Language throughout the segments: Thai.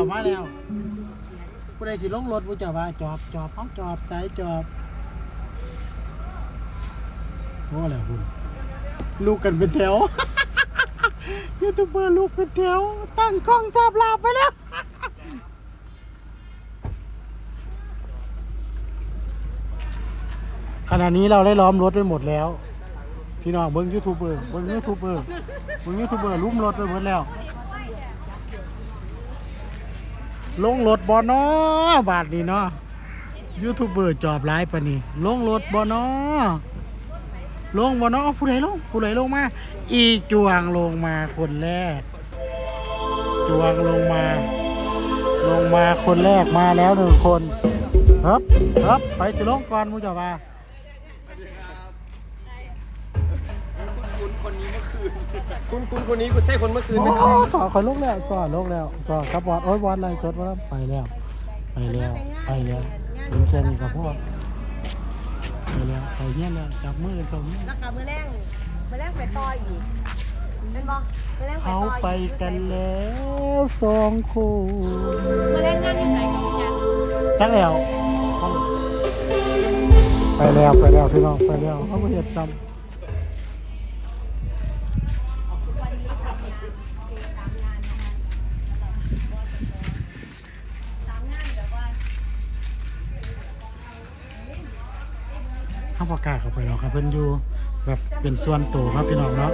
แล้วมาแล้วผู้ใดสิลงรถผู้เจ้าว่าจอบจอบเอาจอบสายจอบโอ้แล้วคุณลูกกันเป็นแถวยูทูบเบอร์ลูกเป็นแถวตั้งกล้องสับลาบไปแล้วขณะนี้เราได้ล้อมรถไปหมดแล้ว พี่น้องเบิ้งยูทูบเบอร์เบิ้งยูทูบเบอร์เบิ้งยูทูบเบอร์ลุ้มรถไปหมดแล้ว ลงรถบอนอบาทนี่เนาะยูทูบเบอร์จอบไลฟ์ปะนี่ลงรถบอนอลงบอนอผู้ใดลงผู้ใดลงมา อีจวงลงมาคนแรก จวงลงมา ลงมาคนแรกมาแล้วหนึ่งคนครับครับไปจะลงก่อนมูจะว่า คุณคนนี้เมื่อคืน คุณคุณคนนี้คุณใช่คนเมื่อคืนไหมครับ สอนคอยลงแล้วสอนลงแล้วสอนครับบอสโอ้ยบอสอะไรจดว่าไปแล้ว ไปแล้วไปแล้วเป็นแค่นี้กับพ่อไปแล้วไปเนี่ยแล้วจับมือกันตรงนี้แล้วก็มือแรงมือแรงไปต่ออีกเป็นบ่มือแรงไปเขาต่ออีกไปกันแล้วสองคนมือแรงงานอยู่ไหนกับพี่ยันจักแล้วไปแล้วไปแล้วพี่น้องไปแล้วเขาไปเห็ดซ้วั ประกล้าศเข้าไปหรอกครับเพิ่นอยู่แบบเป็นส่วนตัวครับพี่น้องเนาะ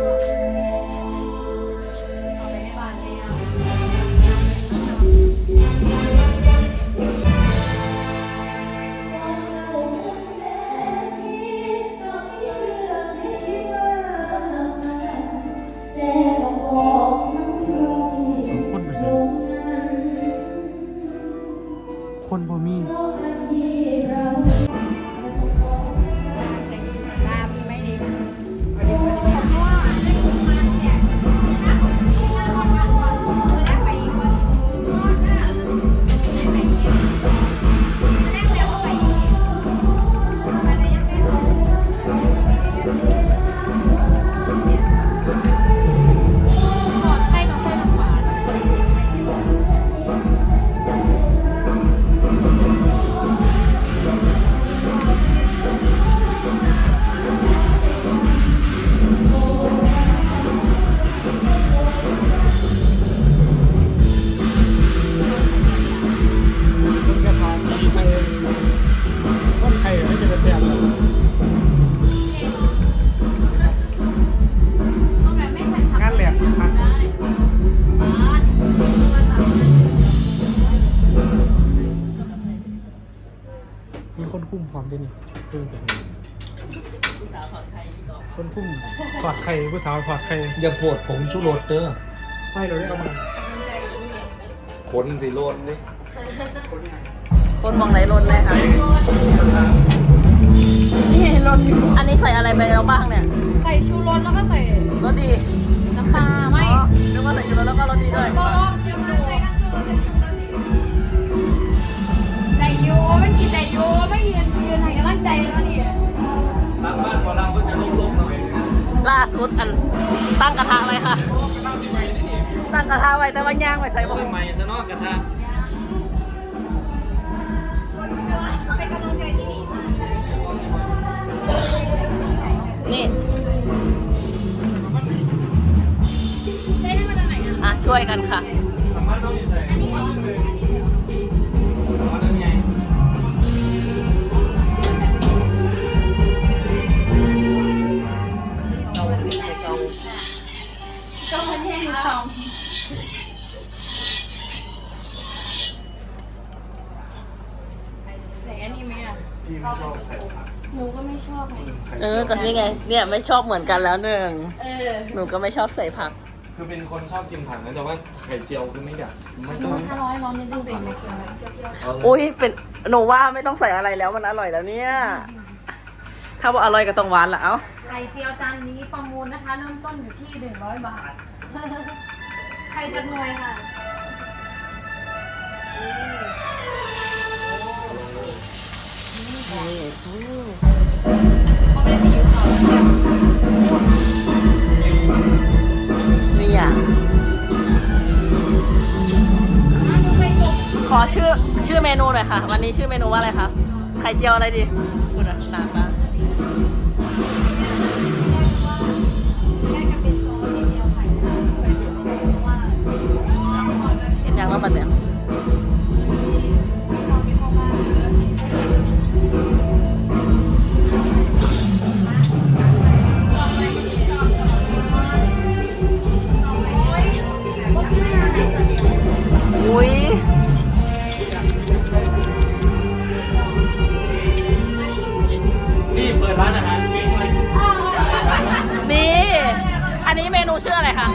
คุ้มพร้อมด้วยนี่คือแบบคนคุ้มถอดไข่ผู้สาวถอดไข่อย่าโปวดผงชูรสเด้อไส้เราได้เอามาคนสิโลนนี่คนมองไหนลนเลยค่ะนี่เห็นรถอยู่ อันนี้ใส่อะไรไปแล้วบ้างเนี่ย ใส่ชูรสแล้วก็ใส่รสดี น้ำปลาไม่อ๋อนึกว่าใส่ชูรสแล้วก็รสดีด้วย สุดอันตั้งกระทะไว้ค่ะ ตั้งกระทะไว้แต่ว่าย่างไว้ใส่บ่ใหม่ๆซะเนอกกระทะเป็นกำลังใจที่ดีมากนี่ใช้ได้มาจากไหนอะอะช่วยกันค่ะ อะหนูก็ไม่ชอบไง เออก็นี่ไง เนี่ยไม่ชอบเหมือนกันแล้วหนึ่งเออหนูก็ไม่ชอบใส่ผัก คือเป็นคนชอบกินผักนะแต่ว่าไข่เจียวคือไม่อยากไม่ต้องถ้าร้อยร้อนนิดนึงเป็นไหมคะเอาอุ้ยเป็นหนูว่าไม่ต้องใส่อะไรแล้วมันอร่อยแล้วเนี่ย ถ้าว่าอร่อยก็ต้องหวานละเอ้าไข่เจียวจานนี้ประมูลนะคะ เริ่มต้นอยู่ที่ 100 บาทไข่จัดหน่วยค่ะ นี่อืมเขาเป็นสีขาวนี่อะขอชื่อชื่อเมนูหน่อยค่ะ วันนี้ชื่อเมนูว่าอะไรคะไข่เจียวอะไรดีคุณอะหนาปะแยกกันเป็นโซนที่เดียวไปเพราะเห็นยังแล้วปะเนี่ย นี่เปิดร้านอาหารจริงเลยนี่ อันนี้เมนูชื่ออะไรคะ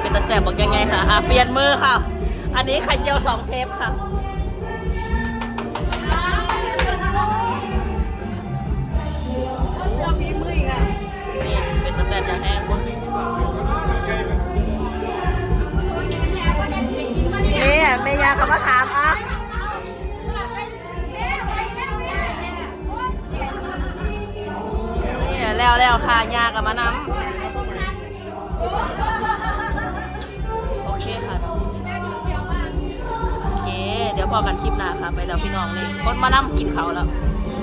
เป็นตะแสบบอกยังไงคะอะเปลี่ยนมือค่ะ อันนี้ไข่เจียวสองเชฟค่ะ เป็นตะแสบอย่างแห้งนี่เมยาเขามาถามอะนี่แล้วแล้วค่ะยากับมะน้ำโอเคค่ะน้องโอเค เดี๋ยวพอกันคลิปหน้าค่ะ ไปแล้วพี่น้องนี่คนมานั่งกินเขาแล้ว